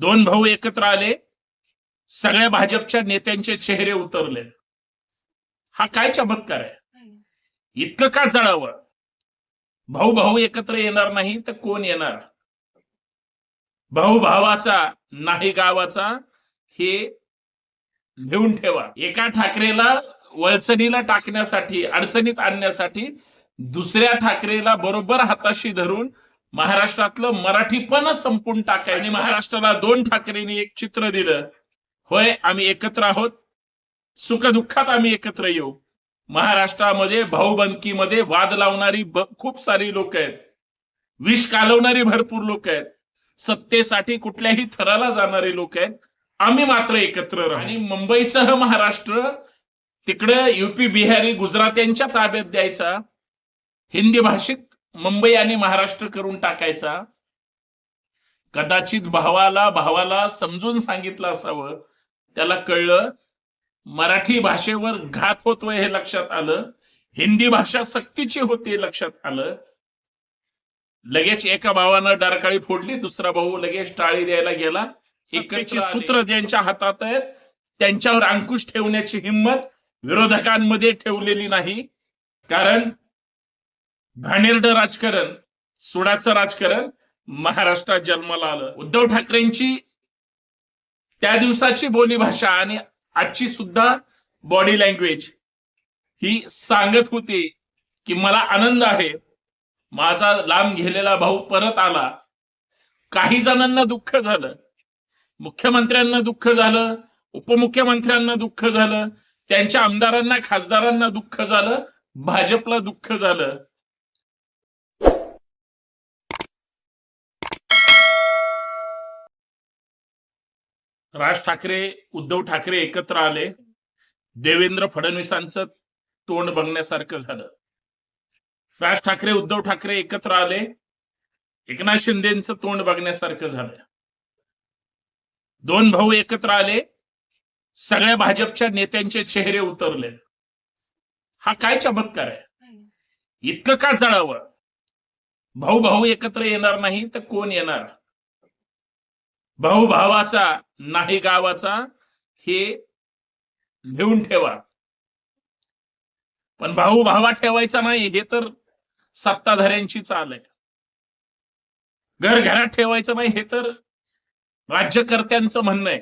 दोन भाऊ एकत्र आले. सगळ्या भाजपच्या नेत्यांचे चेहरे उतरले. हा काय चमत्कार आहे? इतकं का जळावं? भाऊ भाऊ एकत्र येणार नाही तर कोण येणार? भाऊ भावाचा नाही गावाचा हे लिहून ठेवा. एका ठाकरेला वळचणीला टाकण्यासाठी अडचणीत आणण्यासाठी दुसऱ्या ठाकरेला बरोबर हाताशी धरून महाराष्ट्रातलं मराठीपण संपून टाकाय आणि महाराष्ट्राला दोन ठाकरेंनी एक चित्र दिलं. होय आम्ही एकत्र आहोत. सुखदुःखात आम्ही एकत्र येऊ. महाराष्ट्रामध्ये भाऊबंदकीमध्ये वाद लावणारी खूप सारी लोक आहेत. विष कालवणारी भरपूर लोक आहेत. सत्तेसाठी कुठल्याही थराला जाणारे लोक आहेत. आम्ही मात्र एकत्र राहू. आणि मुंबईसह महाराष्ट्र तिकडं युपी बिहारी गुजरात यांच्या ताब्यात द्यायचा. हिंदी भाषिक मुंबई आणि महाराष्ट्र करून टाकायचा. कदाचित भावाला भावाला समजून सांगितलं असावं. त्याला कळलं मराठी भाषेवर घात होतोय हे लक्षात आलं. हिंदी भाषा सक्तीची होती लक्षात आलं. लगेच एका भावानं डारकाळी फोडली दुसरा भाऊ लगेच टाळी द्यायला गेला. इकडची सूत्र ज्यांच्या हातात आहेत त्यांच्यावर अंकुश ठेवण्याची हिंमत विरोधकांमध्ये ठेवलेली नाही. कारण घाणेरडं राजकारण सुडाचं राजकारण महाराष्ट्रात जन्माला आलं. उद्धव ठाकरेंची त्या दिवसाची बोलीभाषा आणि आजची सुद्धा बॉडी लँग्वेज ही सांगत होती की मला आनंद आहे. माझा लांब गेलेला भाऊ परत आला. काही जणांना दुःख झालं. मुख्यमंत्र्यांना दुःख झालं. उपमुख्यमंत्र्यांना दुःख झालं. त्यांच्या आमदारांना खासदारांना दुःख झालं. भाजपला दुःख झालं. राज ठाकरे उद्धव ठाकरे एकत्र आले. देवेंद्र फडणवीसांचं तोंड बघण्यासारखं झालं. राज ठाकरे उद्धव ठाकरे एकत्र आले. एकनाथ शिंदेचं तोंड बघण्यासारखं झालं. दोन भाऊ एकत्र आले. सगळ्या भाजपच्या नेत्यांचे चेहरे उतरले. हा काय चमत्कार आहे? इतकं का जळावं? भाऊ भाऊ एकत्र येणार नाही तर कोण येणार? भाऊ भावाचा नाही गावाचा हे घेऊन ठेवा. पण भाऊ भावा ठेवायचा नाही हे तर सत्ताधाऱ्यांची चाल आहे घर घरात ठेवायचं नाही हे तर राज्यकर्त्यांचं म्हणणं आहे.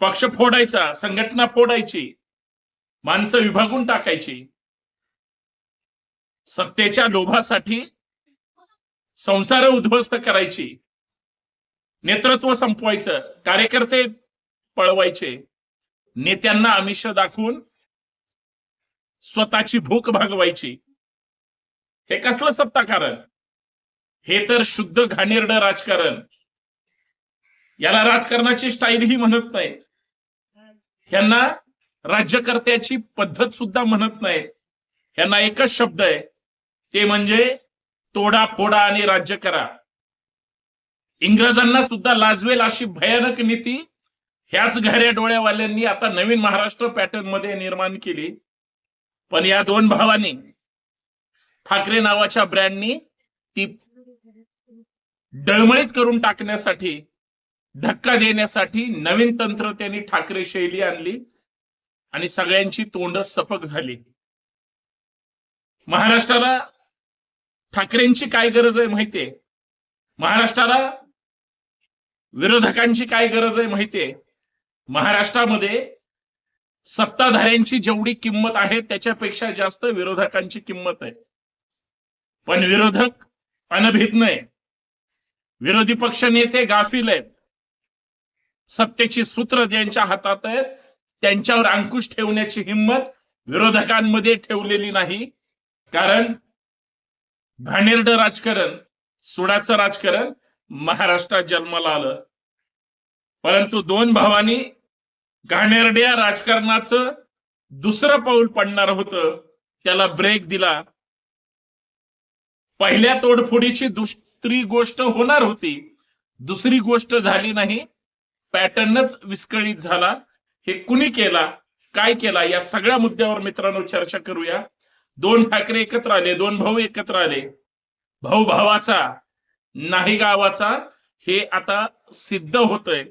पक्ष फोडायचा संघटना फोडायची माणसं विभागून टाकायची. सत्तेच्या लोभासाठी संसार उद्ध्वस्त करायची. नेतृत्व संपवायचं कार्यकर्ते पळवायचे नेत्यांना आमिष दाखवून स्वतःची भूक भागवायची. हे कसलं सत्ताकारण? हे तर शुद्ध घाणेरड राजकारण. याला राजकारणाची स्टाईल ही म्हणत नाही यांना राज्यकर्त्याची पद्धत सुद्धा म्हणत नाही यांना एकच शब्द आहे ते म्हणजे तोडा फोडा आणि राज्य करा. इंग्रजांना सुद्धा लाजवेल अशी भयानक नीती ह्याच घऱ्या डोळ्यावाल्यांनी आता नवीन महाराष्ट्र पॅटर्नमध्ये निर्माण केली. पण या दोन भावांनी ठाकरे नावाच्या ब्रँडनी ती डळमळीत करून टाकण्यासाठी धक्का देण्यासाठी नवीन तंत्र त्यांनी ठाकरे शैली आणली आणि सगळ्यांची तोंड सपक झाली. महाराष्ट्राला ठाकरेंची काय गरज आहे माहितीये? महाराष्ट्राला विरोधकांची काय गरज आहे माहितीये? महाराष्ट्रामध्ये सत्ताधाऱ्यांची जेवढी किंमत आहे त्याच्यापेक्षा जास्त विरोधकांची किंमत आहे. पण विरोधक अनभिज्ञ आहे विरोधी पक्ष नेते गाफील आहेत. सत्तेची सूत्र ज्यांच्या हातात आहेत त्यांच्यावर अंकुश ठेवण्याची हिंमत विरोधकांमध्ये ठेवलेली नाही. कारण घाणेरड राजकारण सुडाचं राजकारण महाराष्ट्रात जन्माला आलं. परंतु दोन भावांनी घाणेरड्या राजकारणाचं दुसरं पाऊल पडणार होतं त्याला ब्रेक दिला. पहिल्या तोडफोडीची दुसरी गोष्ट होणार होती. दुसरी गोष्ट झाली नाही. पॅटर्नच विस्कळीत झाला. हे कुणी केला? काय केला? या सगळ्या मुद्द्यावर मित्रांनो चर्चा करूया. दोन ठाकरे एकत्र आले दोन भाऊ एकत्र आले. भाऊ भावाचा नाही गावाचा हे आता सिद्ध होतंय.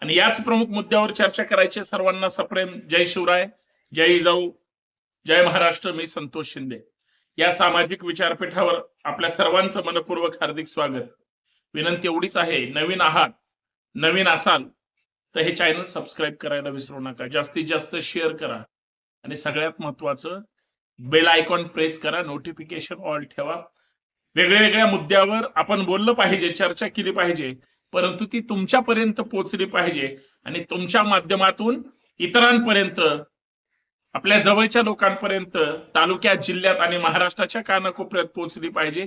आणि याच प्रमुख मुद्द्यावर चर्चा करायची सर्वांना. सप्रेम जय शिवराय जय जाऊ जय महाराष्ट्र मी संतोष शिंदे. या सामाजिक विचारपीठावर आपल्या सर्वांचं मनपूर्वक हार्दिक स्वागत. विनंती एवढीच आहे नवीन आहात नवीन असाल तर हे चॅनल सबस्क्राईब करायला विसरू नका. जास्तीत जास्त शेअर करा. आणि सगळ्यात महत्वाचं बेल आयकॉन प्रेस करा नोटिफिकेशन ऑल ठेवा. वेगळ्या वेगळ्या मुद्द्यावर आपण बोललं पाहिजे चर्चा केली पाहिजे परंतु ती तुमच्यापर्यंत पोहोचली पाहिजे आणि तुमच्या माध्यमातून इतरांपर्यंत आपल्या जवळच्या लोकांपर्यंत तालुक्यात जिल्ह्यात आणि महाराष्ट्राच्या कानाकोपऱ्यात पोहोचली पाहिजे.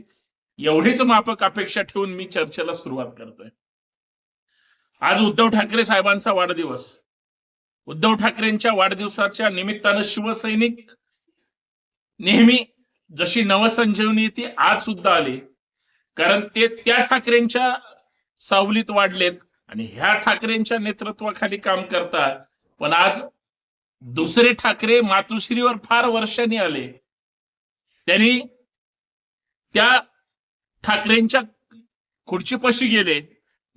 एवढीच मापक अपेक्षा ठेवून मी चर्चेला सुरुवात करतोय. आज उद्धव ठाकरे साहेबांचा वाढदिवस. उद्धव ठाकरेंच्या वाढदिवसाच्या निमित्तानं शिवसैनिक नेहमी जशी नवसंजीवनी ती आज सुद्धा आली कारण ते त्या ठाकरेंच्या सावलीत वाढलेत आणि ह्या ठाकरेंच्या नेतृत्वाखाली काम करतात. पण आज दुसरे ठाकरे मातुश्रीवर फार वर्षांनी आले. त्यांनी त्या ठाकरेंच्या खुर्चीपाशी गेले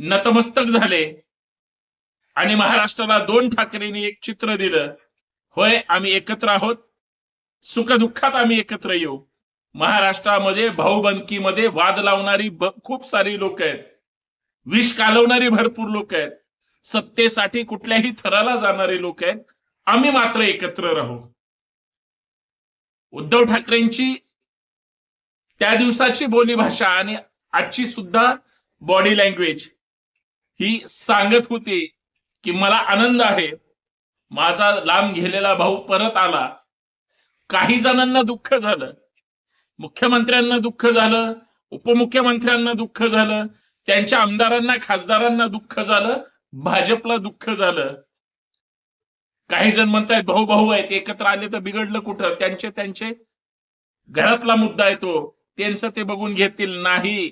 नतमस्तक झाले आणि महाराष्ट्राला दोन ठाकरेंनी एक चित्र दिलं. होय आम्ही एकत्र आहोत. सुखदुःखात आम्ही एकत्र येऊ. महाराष्ट्रामध्ये भाऊबंदकीमध्ये वाद लावणारी खूप सारी लोक आहेत. विष कालवणारी भरपूर लोक आहेत. सत्तेसाठी कुठल्याही थराला जाणारे लोक आहेत. आम्ही मात्र एकत्र राहू. उद्धव ठाकरेंची त्या दिवसाची बोलीभाषा आणि आजची सुद्धा बॉडी लँग्वेज ही सांगत होती की मला आनंद आहे. माझा लांब गेलेला भाऊ परत आला. काही जणांना दुःख झालं. मुख्यमंत्र्यांना दुःख झालं उपमुख्यमंत्र्यांना दुःख झालं त्यांच्या आमदारांना खासदारांना दुःख झालं भाजपला दुःख झालं. काही जण म्हणतायत भाऊ भाऊ आहेत एकत्र आले तर बिघडलं कुठं? त्यांचे त्यांचे. घरातला मुद्दा आहे तो. त्यांचं ते बघून घेतील. नाही.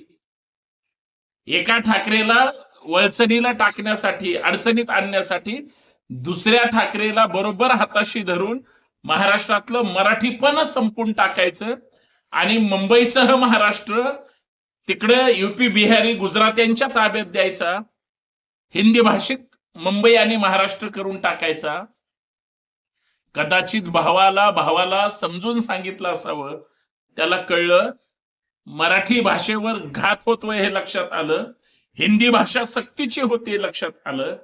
एका ठाकरेला वळचणीला टाकण्यासाठी अडचणीत आणण्यासाठी दुसऱ्या ठाकरेला बरोबर हाताशी धरून महाराष्ट्रातलं मराठीपण संपून टाकायचं. आणि मुंबईसह महाराष्ट्र तिकडं युपी बिहारी गुजरात यांच्या ताब्यात द्यायचा. हिंदी भाषिक मुंबई आणि महाराष्ट्र करून टाकायचा. कदाचित भावाला भावाला समजून सांगितलं असावं. त्याला कळलं मराठी भाषेवर घात होतोय हे लक्षात आलं. हिंदी भाषा सक्तीची होती हे लक्षात आलं.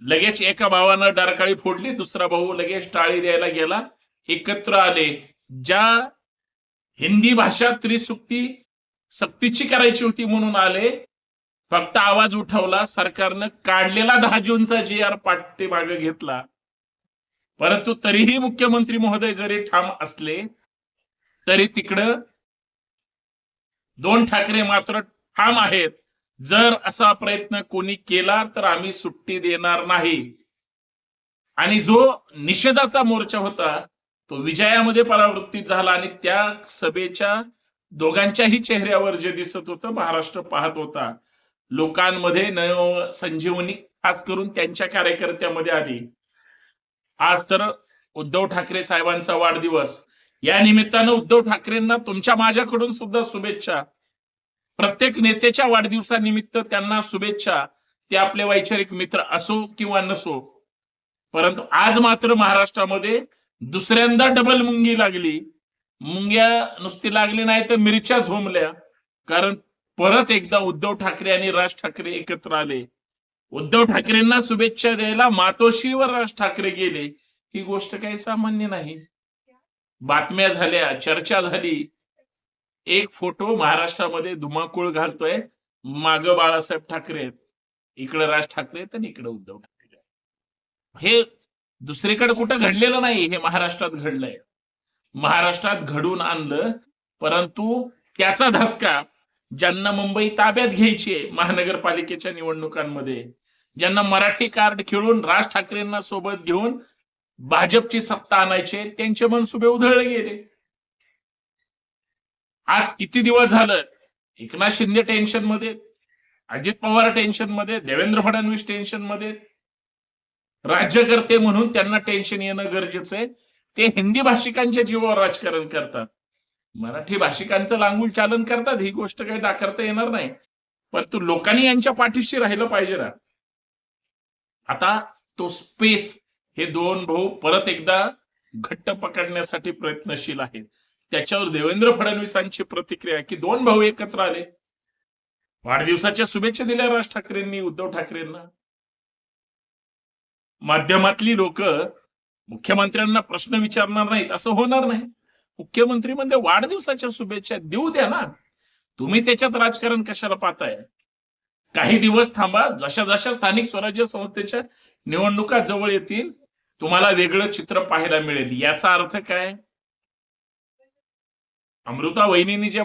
लगेच एका भावानं डारकाळी फोडली दुसरा भाऊ लगेच टाळी द्यायला गेला एकत्र आले. ज्या हिंदी भाषा त्रिसुक्ती सक्तीची करायची होती म्हणून आले फक्त आवाज उठवला सरकारनं काढलेला दहा जूनचा जी आर पाठीमागे घेतला. परंतु तरीही मुख्यमंत्री महोदय जरी ठाम असले तरी तिकडं दोन ठाकरे मात्र ठाम आहेत. जर असा प्रयत्न कोणी केला तर आम्ही सुट्टी देणार नाही. आणि जो निषेधाचा मोर्चा होता तो विजयामध्ये परावृत्तीत झाला आणि त्या सभेच्या दोघांच्याही चेहऱ्यावर जे दिसत होतं महाराष्ट्र पाहत होता. लोकांमध्ये नव संजीवनी खास करून त्यांच्या कार्यकर्त्यामध्ये आली. आज तर उद्धव ठाकरे साहेबांचा वाढदिवस. या निमित्तानं उद्धव ठाकरेंना तुमच्या माझ्याकडून सुद्धा शुभेच्छा. प्रत्येक नेत्याच्या वाढदिवसानिमित्त त्यांना शुभेच्छा ते आपले वैचारिक मित्र असो किंवा नसो. परंतु आज मात्र महाराष्ट्रामध्ये दुसऱ्यांदा डबल मुंगी लागली. मुंग्या नुसती लागली नाही तर मिरच्या झोमल्या कारण परत एकदा उद्धव ठाकरे आणि राज ठाकरे एकत्र आले. उद्धव ठाकरेंना शुभेच्छा द्यायला मातोश्रीवर राज ठाकरे गेले. ही गोष्ट काही सामान्य नाही. बातम्या झाल्या चर्चा झाली. एक फोटो महाराष्ट्रामध्ये धुमाकूळ घालतोय. माग बाळासाहेब ठाकरे आहेत. इकडे राज ठाकरे आहेत आणि इकडे उद्धव ठाकरे हे दुसरीकडे कुठं घडलेलं नाही हे महाराष्ट्रात घडलंय. महाराष्ट्रात घडून आणलं परंतु त्याचा धसका ज्यांना मुंबई ताब्यात घ्यायची आहे महानगरपालिकेच्या निवडणुकांमध्ये ज्यांना मराठी कार्ड खेळून राज ठाकरेंना सोबत घेऊन भाजपची सत्ता आणायचे त्यांचे मनसुबे उधळले गेले. आज किती दिवस झालं? एकनाथ शिंदे टेन्शनमध्ये अजित पवार टेन्शनमध्ये देवेंद्र फडणवीस टेन्शनमध्ये राज्यकर्ते म्हणून त्यांना टेन्शन येणं गरजेचं आहे. ते हिंदी भाषिकांच्या जीवावर राजकारण करतात. मराठी भाषिकांचं लांगूल चालन करतात ही गोष्ट काही नाकारता येणार नाही. पण तू लोकांनी यांच्या पाठीशी राहिलं पाहिजे ना. आता तो स्पेस हे दोन भाऊ परत एकदा घट्ट पकडण्यासाठी प्रयत्नशील आहेत. त्याच्यावर देवेंद्र फडणवीसांची प्रतिक्रिया की दोन भाऊ एकत्र आले. वाढदिवसाच्या शुभेच्छा दिल्या राज ठाकरेंनी उद्धव ठाकरेंना. माध्यमातली लोक मुख्यमंत्र्यांना प्रश्न विचारणार नाहीत असं होणार नाही. मुख्यमंत्री म्हणजे वाढदिवसाच्या शुभेच्छा देऊ द्या ना. तुम्ही त्याच्यात राजकारण कशाला पाहताय? काही दिवस थांबा जशा जशा स्थानिक स्वराज्य संस्थेच्या निवडणुका जवळ येतील तुम्हाला वेगळं चित्र पाहायला मिळेल. याचा अर्थ काय? अमृता वहिनींनी जे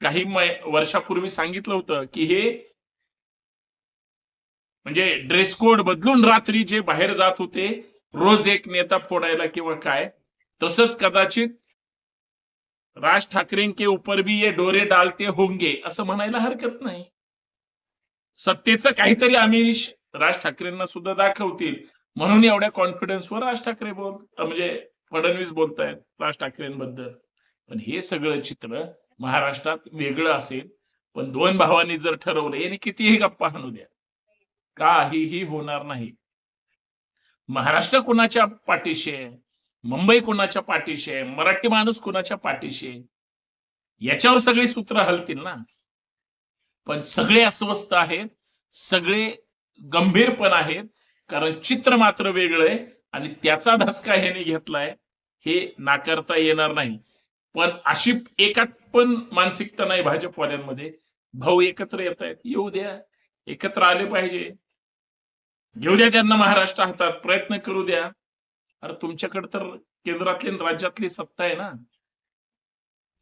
काही वर्षापूर्वी सांगितलं होतं की हे म्हणजे ड्रेस कोड बदलून रात्री जे बाहेर जात होते रोज एक नेता फोडायला किंवा काय तसंच कदाचित राज ठाकरेंके उपर ऊपर भी ये डोरे डालते होंगे असं म्हणायला हरकत नाही. सत्तेचं काहीतरी आमिष राज ठाकरेंना सुद्धा दाखवतील. म्हणून एवढ्या कॉन्फिडन्सवर राज ठाकरे बोल म्हणजे फडणवीस बोलतायत राज ठाकरेंबद्दल. पण हे सगळं चित्र महाराष्ट्रात वेगळं असेल पण दोन भावांनी जर ठरवलं याने कितीही गप्पा आणू द्या. काहीही होणार नाही. महाराष्ट्र कुणाच्या पाठीशी आहे? मुंबई कुणाच्या पाठीशी आहे? मराठी माणूस कुणाच्या पाठीशी आहे? याच्यावर सगळी सूत्र हलतील ना? पण सगळे अस्वस्थ आहेत सगळे गंभीर पण आहेत कारण चित्र मात्र वेगळं आहे आणि त्याचा धसका ह्याने घेतलाय हे नाकारता येणार नाही. पण अशी एकात पण मानसिकता नाही भाजपवाल्यांमध्ये. भाऊ एकत्र येत आहेत येऊ द्या. एकत्र आले पाहिजे. घेऊ द्या त्यांना महाराष्ट्र हातात प्रयत्न करू द्या. अरे तुमच्याकडे तर केंद्रातली राज्यातली सत्ता आहे ना.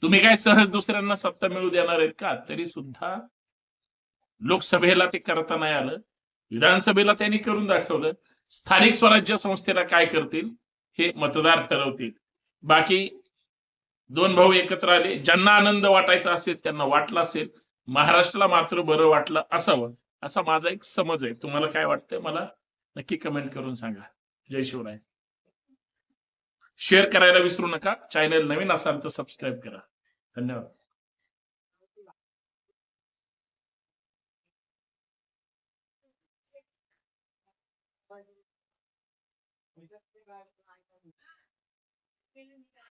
तुम्ही काय सहज दुसऱ्यांना सत्ता मिळू देणार आहेत का? तरी सुद्धा लोकसभेला ते करता नाही आलं. विधानसभेला त्यांनी करून दाखवलं. स्थानिक स्वराज्य संस्थेला काय करतील? हे मतदार ठरवतील. बाकी दोन भाऊ एकत्र आले. ज्यांना आनंद वाटायचा असेल त्यांना वाटला असेल महाराष्ट्राला मात्र बरं वाटलं असावं असा माझा एक समज आहे. तुम्हाला काय वाटतंय? मला नक्की कमेंट करून सांगा. जय शिवराय. शेअर करायला विसरू नका. चॅनल नवीन असाल तर सबस्क्राईब करा. धन्यवाद.